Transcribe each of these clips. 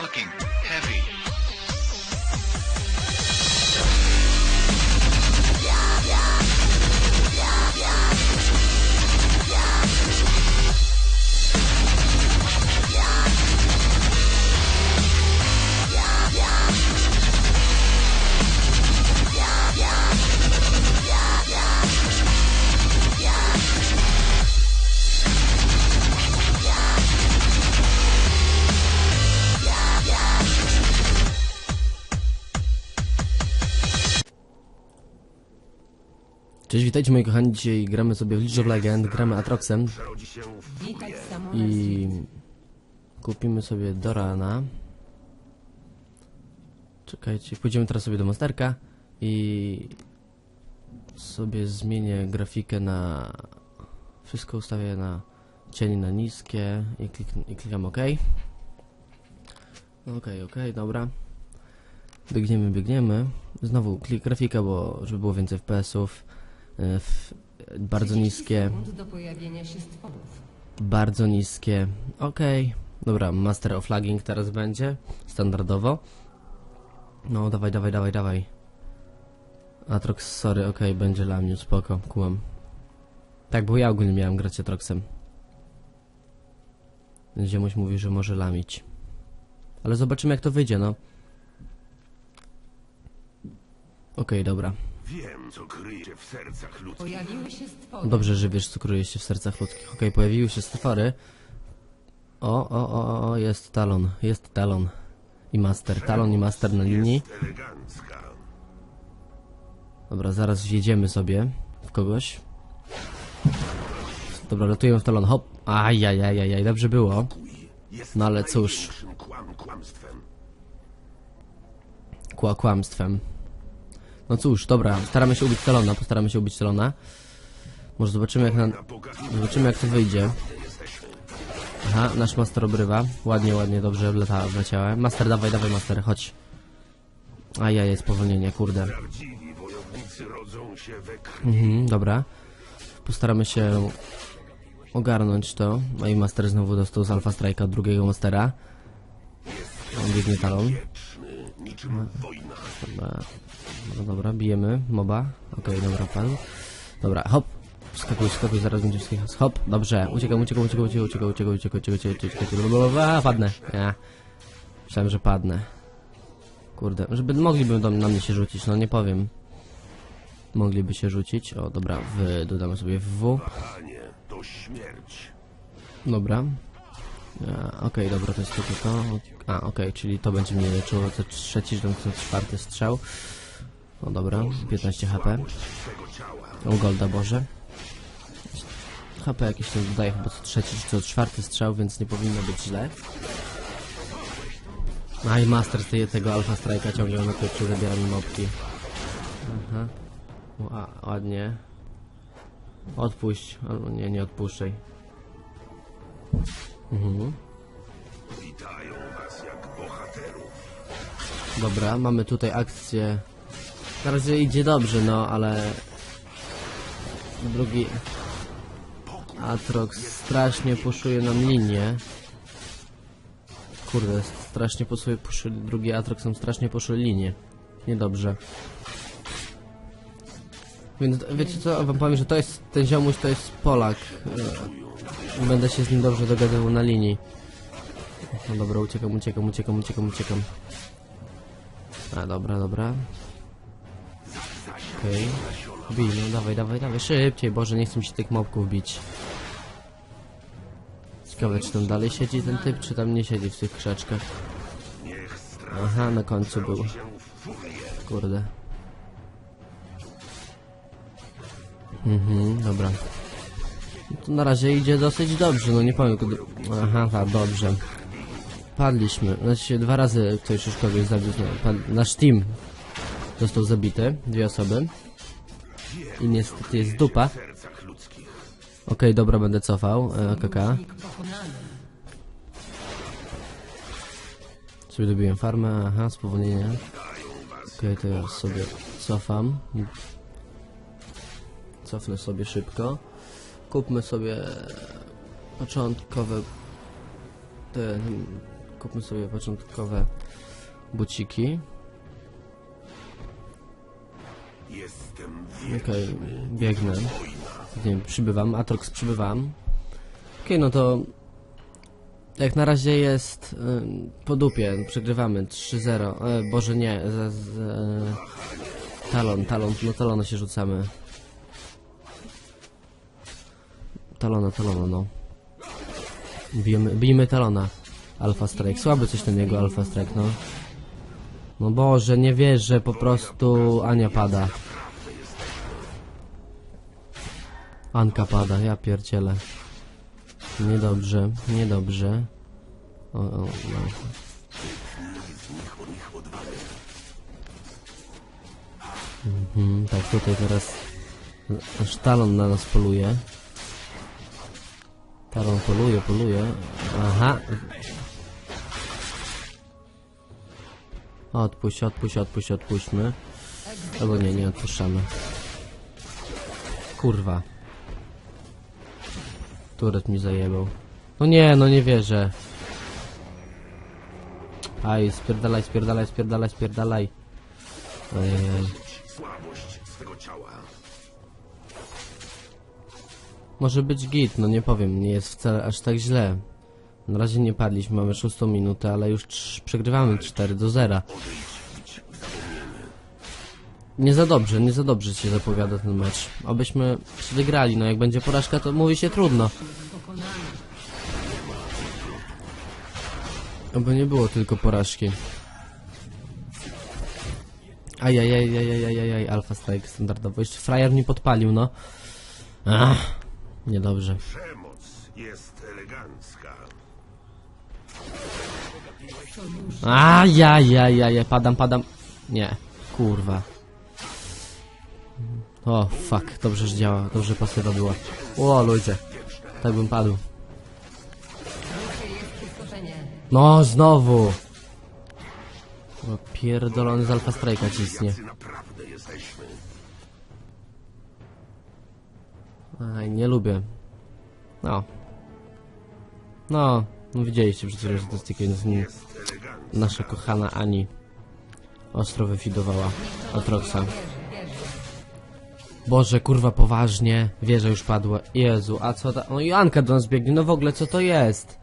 fucking heavy. Cześć, witajcie moi kochani, dzisiaj gramy sobie w League of Legends, gramy Atroxem i kupimy sobie Dorana. Czekajcie, pójdziemy teraz sobie do Monsterka i sobie zmienię grafikę na... Wszystko ustawię na cienie na niskie i, klik, i klikam OK. OK, OK, dobra. Biegniemy, biegniemy. Znowu klik grafika, bo żeby było więcej FPS-ów. E, f- Bardzo niskie. do pojawienia się. Bardzo niskie. Okej. Dobra, Master of Lagging teraz będzie. Standardowo. No, dawaj, dawaj, dawaj, dawaj. Atrox, sorry, okej, będzie lamiu, spoko, kułam. Tak, bo ja ogólnie miałem grać Atroxem. Ziemuś mówi, że może lamić. Ale zobaczymy jak to wyjdzie, no. Okej, dobra. Wiem, co kryje się w sercach ludzkich. Pojawiły się stwory. Dobrze, że wiesz, co kryje się w sercach ludzkich. Okej, pojawiły się stwory. O, o, o, o, jest Talon, jest Talon. I Master, Talon i Master na linii. Elegancka. Dobra, zaraz wjedziemy sobie w kogoś. Dobra, ratujemy w Talon, hop. Ajajajajaj, dobrze było. Jest No ale cóż. największym Kłam, kłamstwem. Kła kłamstwem. No cóż, dobra, staramy się ubić Talona, postaramy się ubić Talona. Może zobaczymy jak na... Zobaczymy jak to wyjdzie. Aha, nasz master obrywa. Ładnie, ładnie, dobrze wleta, wleciałem. Master, dawaj, dawaj, master, chodź. Kurde. wojownicy rodzą się we krwi. Mhm, dobra. Postaramy się ogarnąć to. No i master znowu dostał z Alpha Strike'a od drugiego mastera. On biegnie talon. Dobra, no dobra, bijemy moba. Okej, dobra, padł. Dobra, hop. Skakuj, skakuj, zaraz będzie wszystkich. Hop, dobrze. Uciekam, uciekam, uciekam, uciekam, uciekam, uciekam, uciekam, uciekam, uciekam, uciekam, uciekam, padnę. Ja. Myślałem, że padnę. Kurde, żeby mogliby do, na mnie się rzucić, no nie powiem. Mogliby się rzucić. O, dobra, w, dodamy sobie w W. To. Dobra. Okej, dobra, to jest to, to, to. A, okej, czyli to będzie mnie leczyło co trzeci, co czwarty strzał. No dobra, 15 HP. O golda Boże. HP jakieś tam dodaje chyba co trzeci, czy co czwarty strzał, więc nie powinno być źle. A i Master tej, tego Alpha Strike'a ciągle na tyłku zabiera mi mopki. Aha. Ła, ładnie. Odpuść, albo nie, nie odpuszczaj. Mhm. Dobra, mamy tutaj akcję. Na razie idzie dobrze, no ale... Drugi... Atrox strasznie puszuje nam linię. Kurde, strasznie puszuje, drugi Atrox nam strasznie puszuje linię. Niedobrze. Więc wiecie co, wam powiem, że to jest, ten ziomuś to jest Polak. E, Będę się z nim dobrze dogadywał na linii. No dobra, uciekam, uciekam, uciekam, uciekam, uciekam. A, dobra, dobra. Okej. Bij, no dawaj, dawaj, dawaj, szybciej, Boże, nie chcę mi się tych mobków bić. Ciekawe, czy tam dalej siedzi ten typ, czy tam nie siedzi w tych krzaczkach. Aha, na końcu był. Kurde. Mhm, dobra. No to na razie idzie dosyć dobrze, no nie powiem. Aha, tak, dobrze. Padliśmy. Znaczy dwa razy ktoś już kogoś zabił. Nasz team został zabity. Dwie osoby. I niestety jest dupa. Okej, dobra, będę cofał. E. Sobie dobiłem farmę. Aha, spowolnienie. Okej, to ja sobie cofam. Cofnę sobie szybko. Kupmy sobie początkowe te kupmy sobie początkowe buciki. Okej, wieczny. biegnę. Nie wiem, przybywam, Atrox przybywam. Okej, no to jak na razie jest y, po dupie, przegrywamy 3-0. E, Boże nie, z, z, e, talon, talon, no talona się rzucamy. Talona, talona, no. Bijemy, bijmy talona. Alpha Strike, słaby coś ten jego Alpha Strike, no. No Boże, nie wierzę, po prostu Ania pada. Anka pada, ja pierdzielę. Niedobrze, niedobrze. O, o, no. Mhm, tak, tutaj teraz aż talon na nas poluje. Talon poluje, poluje. Aha. Odpuść, odpuść, odpuść, odpuśćmy. Albo nie, nie odpuszczamy. Kurwa. Turet mi zajebał. No nie, no nie wierzę. Aj, spierdalaj, spierdalaj, spierdalaj, spierdalaj. Może być git, no nie powiem, nie jest wcale aż tak źle. Na razie nie padliśmy, mamy szóstą minutę, ale już przegrywamy 4 do 0. Nie za dobrze, nie za dobrze się zapowiada ten mecz. Obyśmy wygrali, no jak będzie porażka, to mówi się trudno. Oby nie było tylko porażki. Ajajajajajajajaj, Alpha Strike standardowo. Jeszcze frajer mi podpalił, no. Ach, niedobrze. Przemoc jest elegancka. Ajajajajaj, padam, padam. Nie, kurwa. O, fuck, dobrze, że działa, dobrze pasywa była. O, ludzie, tak bym padł. No, znowu. Pierdolony z Alpha Strike'a cisnie. Aj, nie lubię. No. No, no widzieliście przecież, że to jest tylko elegancka. Nasza kochana Ani ostro wyfidowała Atroxa. Boże, kurwa, poważnie. Wieża już padła. Jezu, a co ta... No i Anka do nas biegnie. No w ogóle, co to jest?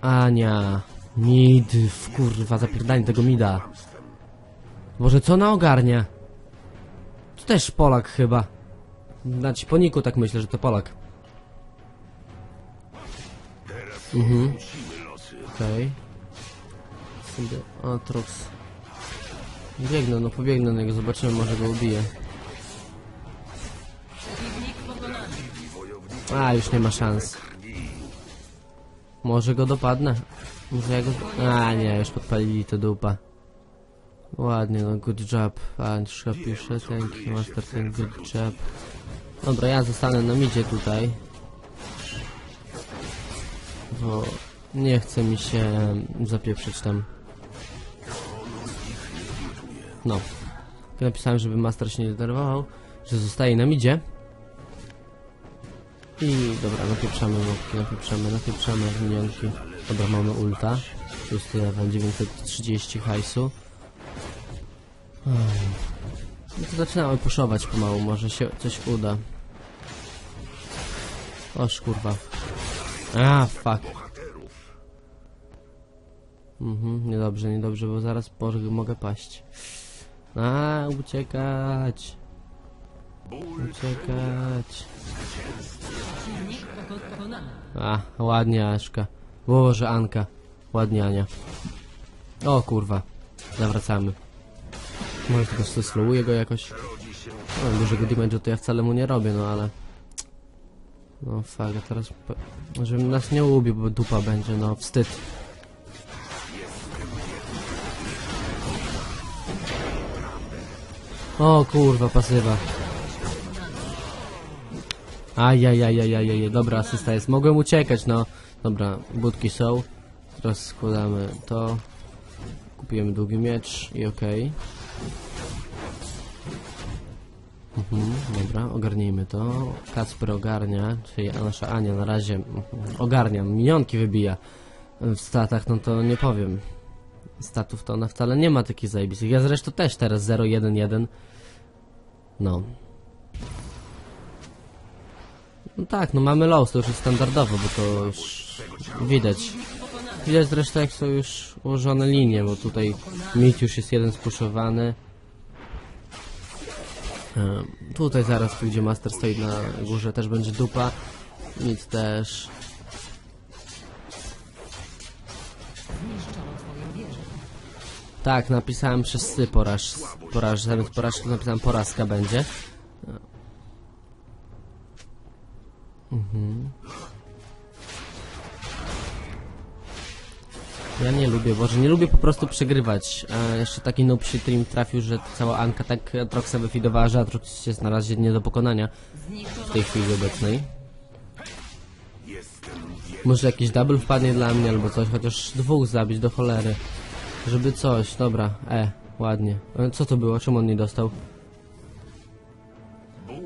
Ania. Mid, kurwa, zapierdanie tego mida. Boże, co ona ogarnia? To też Polak chyba. Znaczy, po niku tak myślę, że to Polak. Mhm. Okej. Okay. Atrox. Biegnę, no pobiegnę na niego, zobaczymy, może go ubiję. A, już nie ma szans. Może go dopadnę. Może ja go... A, nie, już podpalili to dupa. Ładnie, no, good job. Anszka pisze, thank you, master, thank good job. Dobra, ja zostanę na midzie tutaj. Bo nie chce mi się zapieprzyć tam. No. Napisałem, żeby master się nie denerwował, że zostaje na midzie. I dobra, napieprzamy mopki, napieprzamy, napieprzamy minionki. Dobra, mamy ulta. Plus level 930 hajsu. No to zaczynamy puszować pomału, może się coś uda. Oż kurwa. A, fuck. Mhm, niedobrze, niedobrze, bo zaraz mogę paść. A, uciekać. Uciekać. A, ładnie Aszka. Boże, Anka. Ładnie Ania. O kurwa. Zawracamy. Może tylko slowuję go jakoś. No, dużego damage'u to ja wcale mu nie robię, no ale... No a teraz... Żebym nas nie ubił, bo dupa będzie, no wstyd. O kurwa, pasywa. Ajajajajajaj, dobra, asysta jest. Mogłem uciekać, no. Dobra, budki są. Teraz składamy to. Kupujemy długi miecz i okej. Mhm, dobra, ogarnijmy to. Kacper ogarnia, czyli nasza Ania na razie mhm, ogarnia, minionki wybija w statach, no to nie powiem. Statów to ona wcale nie ma takich zajebistych. Ja zresztą też teraz 011. No. No tak, no mamy low, to już jest standardowo, bo to już widać. Widać zresztą jak są już ułożone linie, bo tutaj mit już jest jeden spuszowany. Em, Tutaj zaraz, tu gdzie master stoi na górze, też będzie dupa. Nic też. Tak, napisałem przez sy poraż, poraż zamiast porażki napisałem porażka będzie. Mhm. Ja nie lubię, Boże, nie lubię po prostu przegrywać. A jeszcze taki noob się którym trafił, że cała Anka tak Atroxa wywidowała, że Atrox jest na razie nie do pokonania w tej chwili obecnej. Może jakiś double wpadnie dla mnie albo coś, chociaż dwóch zabić do cholery. Żeby coś, dobra, e, ładnie. E, Co to było? Czemu on nie dostał?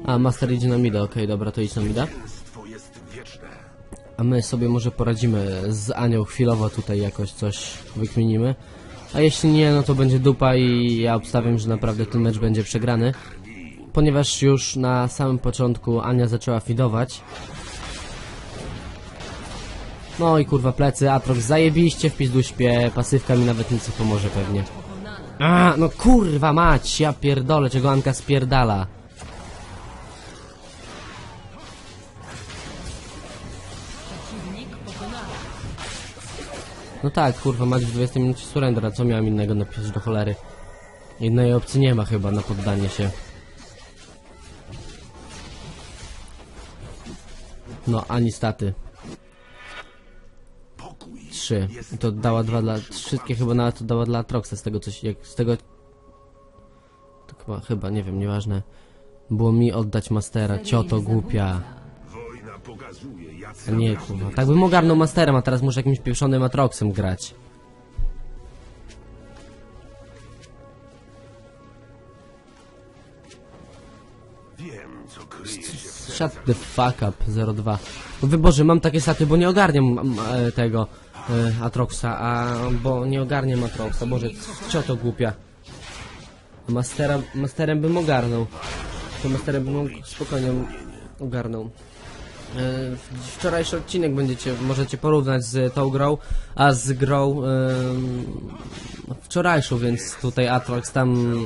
A, Master idzie na mida, okej, dobra, to idź na mida. A my sobie może poradzimy z Anią chwilowo tutaj jakoś coś wykminimy. A jeśli nie, no to będzie dupa i ja obstawiam, że naprawdę ten mecz będzie przegrany. Ponieważ już na samym początku Ania zaczęła fidować. No i kurwa plecy, Atrox zajebiście w pizdu śpie, pasywka mi nawet nic pomoże pewnie. A, no kurwa mać, ja pierdolę, czego Anka spierdala. No tak, kurwa, mać w 20 minucie surrender, a co miałem innego napisać do cholery? Innej opcji nie ma chyba na poddanie się. No, ani staty. Pokój Trzy. I to dała dwa dla... Wszystkie chyba nawet to dała dla Atroxa, z tego coś... Jak z tego... To chyba, chyba, nie wiem, nieważne. Było mi oddać Mastera, cioto głupia. Nie, kurwa. Tak bym ogarnął Masterem, a teraz muszę jakimś pieprzonym Atroxem grać. Shut the fuck up, 02. No wyboże, mam takie staty, bo nie ogarniam e, tego e, Atroxa, a bo nie ogarniam Atroxa, boże, co to głupia. Mastera, masterem bym ogarnął. To masterem bym spokojnie ogarnął. E, wczorajszy odcinek będziecie, możecie porównać z tą grą, a z grą e, wczorajszą, więc tutaj Atrox tam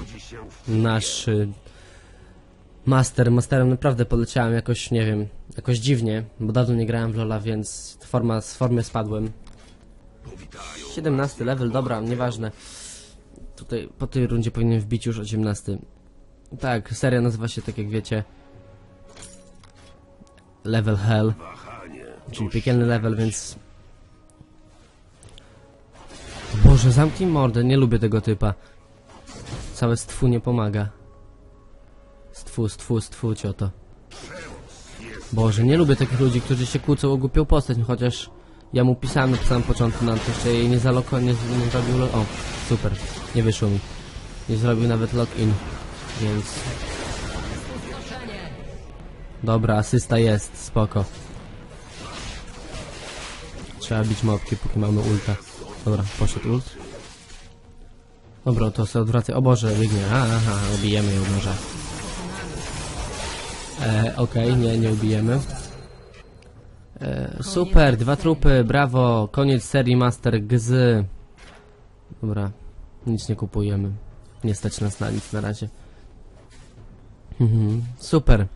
nasz y, Master, masterem naprawdę poleciałem jakoś, nie wiem, jakoś dziwnie, bo dawno nie grałem w Lola, więc forma, z formy spadłem. 17 level, dobra, nieważne. Tutaj po tej rundzie powinien wbić już 18. Tak, seria nazywa się tak jak wiecie Level Hell, czyli piekielny level, więc... Boże, zamknij mordę, nie lubię tego typa. Całe stwu nie pomaga. Stwu, stwu, stwu, cioto. Boże, nie lubię takich ludzi, którzy się kłócą o głupią postać, no chociaż ja mu pisałem na samym początku, na to jeszcze jej nie zaloko, nie, nie zrobił O, super, nie wyszło mi. Nie zrobił nawet login, więc... Dobra, asysta jest, spoko. Trzeba bić mopki, póki mamy ulta. Dobra, poszedł ult. Dobra, to sobie odwracaj. O Boże, biegnie. Aha, ubijemy ją może. E, Okej, nie, nie ubijemy. E, super, dwa trupy, brawo. Koniec serii Master Gz. Dobra, nic nie kupujemy. Nie stać nas na nic na razie. Mhm, super.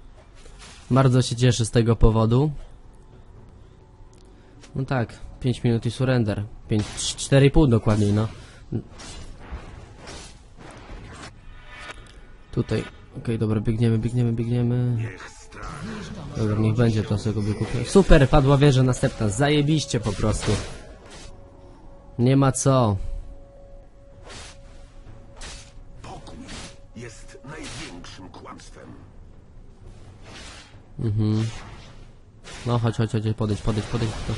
Bardzo się cieszę z tego powodu. No tak, 5 minut i surrender. 5, 4,5 dokładniej, no. Tutaj. Okej, dobra, biegniemy, biegniemy, biegniemy. Dobra, niech będzie to sobie go kupię. Super, padła wieża następna. Zajebiście po prostu. Nie ma co. Pokój jest największym kłamstwem. No chodź, chodź, chodź, podejdź, podejdź, podejdź. To.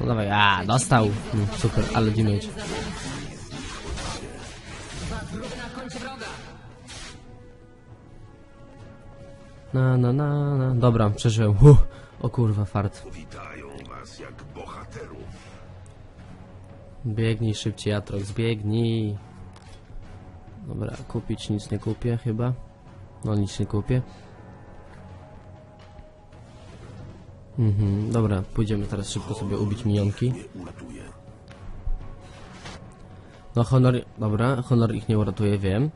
No dawaj, a, dostał. Mm, super, ale damage. Na, na, na, na. Dobra, przeżyłem. Huh. O kurwa, fart. Witają was jak bohaterów. Biegnij szybciej, Atrox, biegnij. Dobra, kupić nic nie kupię chyba. No nic nie kupię. Mhm, dobra, pójdziemy teraz szybko sobie ubić minionki. No honor, dobra, honor ich nie uratuje, wiem.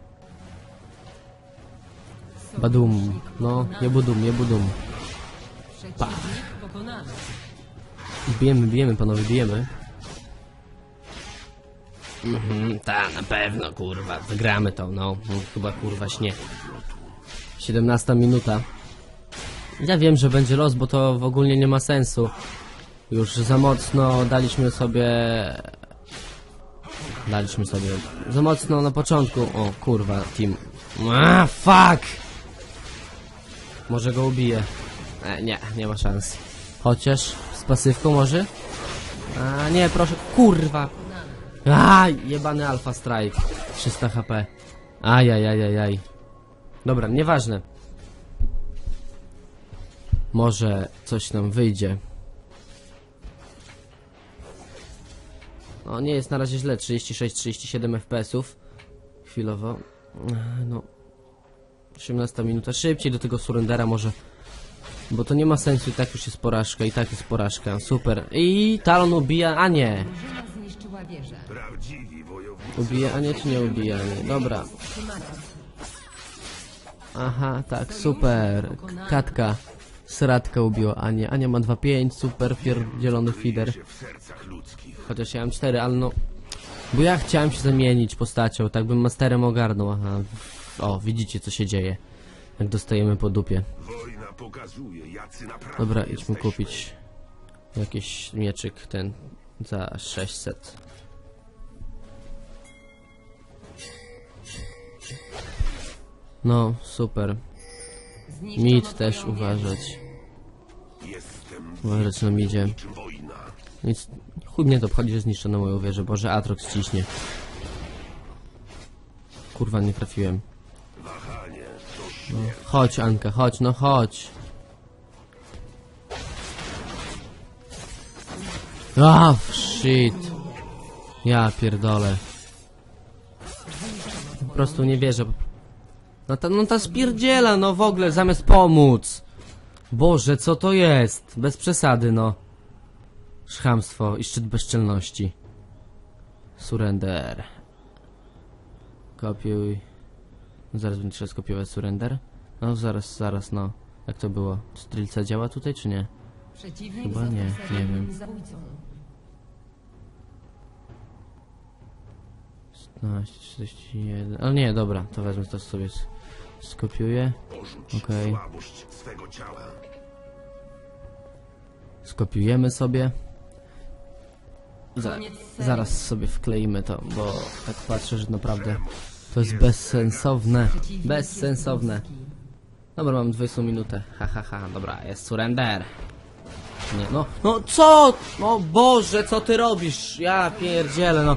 Badum, no, nie budum, nie budum. Pokonany. Bijemy, bijemy, panowie, bijemy. Mhm, ta, na pewno, kurwa, wygramy to, no, chyba, kurwa, śnie. 17 minuta. Ja wiem, że będzie los, bo to w ogóle nie ma sensu. Już za mocno daliśmy sobie... Daliśmy sobie... Za mocno na początku... O, kurwa, team. A, fuck! Może go ubiję. E, nie, nie ma szans. Chociaż z pasywką może? A nie, proszę, kurwa. A, jebany Alpha Strike. 300 HP. Ajajajajaj. Dobra, nieważne. Może coś nam wyjdzie. No, nie jest na razie źle. 36-37 FPS-ów. Chwilowo. No. 18 minuta. Szybciej do tego surrendera może. Bo to nie ma sensu, i tak już jest porażka, i tak jest porażka. Super. I Talon ubija, a nie. Ubija, a nie czy nie ubija? Nie. Dobra. Aha, tak, super. Katka. Sratka ubiła Anię. Ania ma 2-5, super, pierdzielony feeder. Chociaż ja mam 4, ale no... Bo ja chciałem się zamienić postacią, tak bym masterem ogarnął, aha. O, widzicie co się dzieje. Jak dostajemy po dupie. Dobra, idźmy kupić jakiś mieczyk ten za 600. No, super. Mid też uważać. Uważać na midzie. Nic, chuj mnie to obchodzi, że zniszczono moją wieżę. Boże, Atrox ciśnie. Kurwa, nie trafiłem. No, chodź, Anka, chodź, no chodź. Ah, shit. Ja pierdolę. Po prostu nie wierzę. No ta, no ta spierdziela, no w ogóle, zamiast pomóc. Boże, co to jest? Bez przesady, no. Szhamstwo i szczyt bezczelności. Surrender. Kopiuj. Zaraz będzie trzeba skopiować surrender. No zaraz, zaraz, no. Jak to było? Strzelca działa tutaj, czy nie? Przeciwnik Chyba nie, nie wiem. zabójcą. 15, 41. Ale nie, dobra, to wezmę to sobie skopiuję. Okej. Skopiujemy sobie. Za, zaraz sobie wkleimy to, bo tak patrzę, że naprawdę to jest bezsensowne. Bezsensowne. Dobra, mam 20 minutę. Ha, ha, ha. Dobra, jest surrender. Nie, no, no co? No Boże, co ty robisz? Ja pierdzielę, no.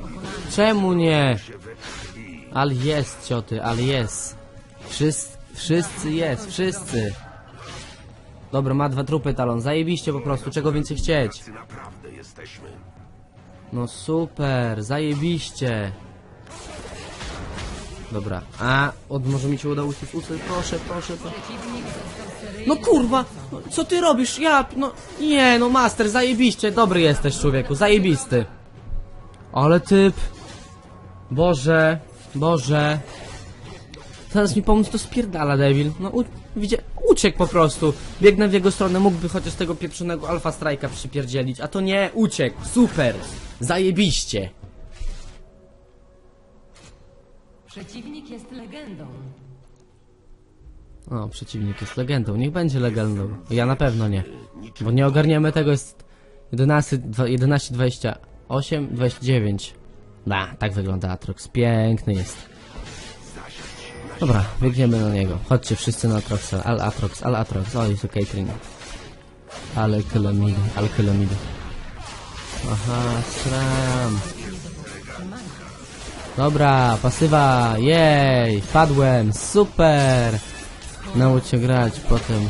Czemu nie? Ale jest, cioty, ale jest. Wszyscy, wszyscy jest, wszyscy. Dobra, ma dwa trupy talon, zajebiście po prostu, czego więcej chcieć. No super, zajebiście. Dobra, a od może mi się udało się uczyć, proszę, proszę, proszę. No kurwa, no, co ty robisz? Ja, no, nie, no master, zajebiście, dobry jesteś człowieku, zajebisty. Ale typ. Boże, Boże. Zaraz mi pomóc, to spierdala, Devil. No, u, widzia, uciekł po prostu. Biegnę w jego stronę, mógłby chociaż tego pieprzonego Alpha Strike'a przypierdzielić, a to nie, uciekł, super, zajebiście. Przeciwnik jest legendą. O, przeciwnik jest legendą, niech będzie legendą. Ja na pewno nie. Bo nie ogarniemy tego, jest 11, dwa- 11 28, 29. Da, tak wygląda Atrox. Piękny jest. Dobra, biegniemy na niego. Chodźcie wszyscy na Atroxa. Al Atrox, Al Atrox. O, jest okay, Ale kilomid, ale kilomid. Aha, sram. Dobra, pasywa, jej, wpadłem, super. Naucz się grać, potem...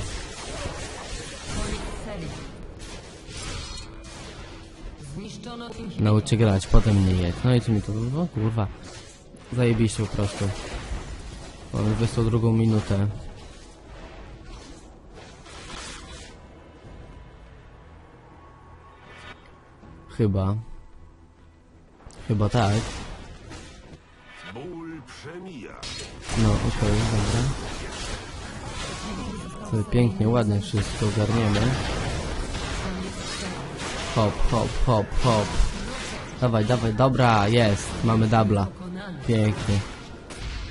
Naucz się grać, potem nie jedź. No i co mi to... No kurwa. Zajebiście po prostu. Mamy 22 minutę. Chyba. Chyba tak. Ból przemija. No, okej, dobra. Sobie pięknie, ładnie wszystko ogarniemy. Hop, hop, hop, hop. Dawaj, dawaj, dobra, jest. Mamy dubla. Pięknie.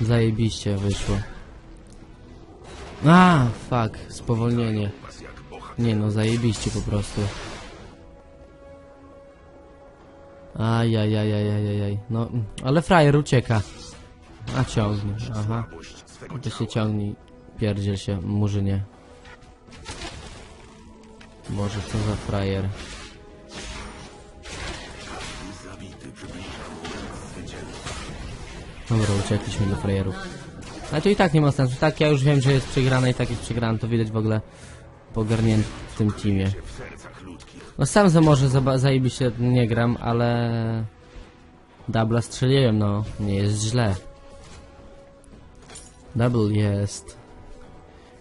Zajebiście wyszło. A, fuck, spowolnienie. Nie no, zajebiście po prostu. Ajajajajajajaj. No, mm, ale frajer ucieka. A ciągnie, aha. To się ciągnij, pierdziel się, murzynie. Boże, co za frajer. Dobra, uciekliśmy do frajerów. Ale to i tak nie ma sensu. Tak, ja już wiem, że jest przegrana i tak jest przegrana. To widać w ogóle po ogarniętym teamie. No sam za może zaba- zajebiście nie gram, ale... Dubla strzeliłem, no. Nie jest źle. Double jest.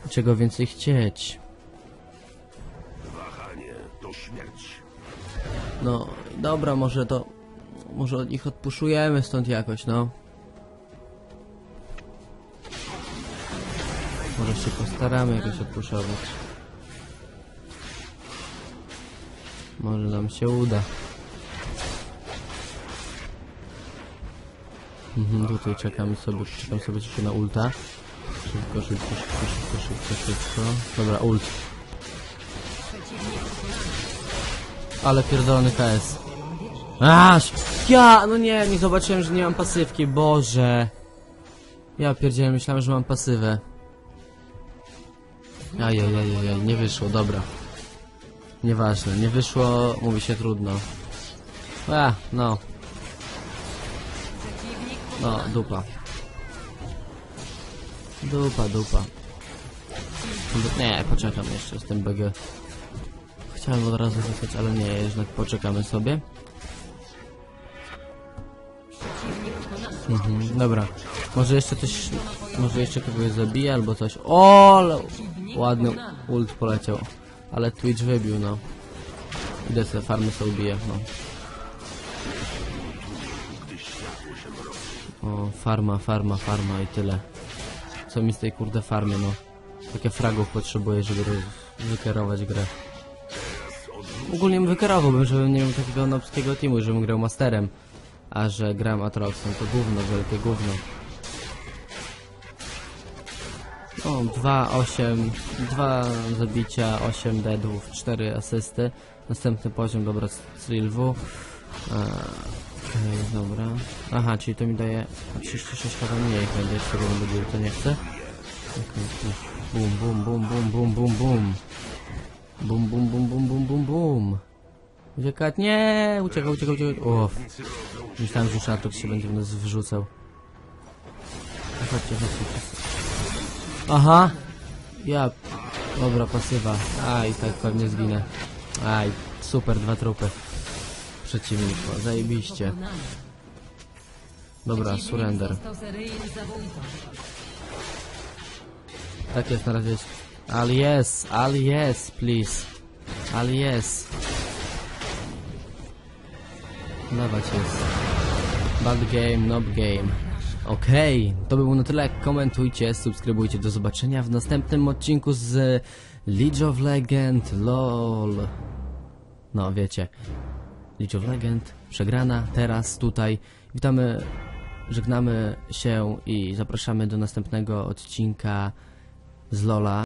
Czego więcej chcieć? Wahanie to śmierć. No, dobra, może to... Może od nich odpuszujemy stąd jakoś, no. Może się postaramy jakoś odpuszować. Może nam się uda. Mhm, tutaj czekamy sobie, czekam sobie tylko na ulta. Szybko, szybko, szybko, szybko, szybko, szybko. Dobra, ult. Ale pierdolony KS. Aż! Ja! No nie, nie zobaczyłem, że nie mam pasywki, Boże! Ja pierdzielę, myślałem, że mam pasywę. Ajajajajaj, nie wyszło, dobra. Nieważne, nie wyszło, mówi się trudno. A, no. No, dupa. Dupa, dupa. Du- Nie, poczekam jeszcze z tym BG. Chciałem od razu zostać, ale nie, jednak poczekamy sobie. Mhm, dobra. Może jeszcze coś, może jeszcze kogoś zabije albo coś. O, ładny ult poleciał. Ale Twitch wybił, no. Idę sobie farmy sobie ubiję, no. O, farma, farma, farma i tyle. Co mi z tej kurde farmy, no. Takie fragów potrzebuję, żeby wykierować grę. Ogólnie wykierowałbym, żebym nie miał takiego nobskiego teamu, żebym grał masterem. A że gram Atroxem, to gówno, wielkie gówno. O, 2, 8, 2 zabicia, 8 deadów, 4 asysty. Następny poziom, dobra, Strilwu. Okej, dobra. Aha, czyli to mi daje a 36 chyba mniej będzie, sobie będę bił, to nie chcę. Okay, bum, bum, bum, bum, bum, bum, bum. Bum, bum, bum, bum, bum, bum, bum. Uciekać, nie! Uciekał, uciekał, uciekał. O, myślałem, że Shartok się będzie w nas wrzucał. Chodźcie, chodźcie. Aha! Ja... Dobra, pasywa. Aj, tak pewnie zginę. Aj, super, dwa trupy. Przeciwnika, zajebiście. Dobra, surrender. Tak jest na razie. Ale yes, yes, please. Ale yes. Dawać jest. Bad game, nob game. Okej, to by było na tyle. Komentujcie, subskrybujcie. Do zobaczenia w następnym odcinku z League of Legend. LOL. No, wiecie. League of Legend, przegrana, teraz, tutaj. Witamy, żegnamy się i zapraszamy do następnego odcinka z Lola.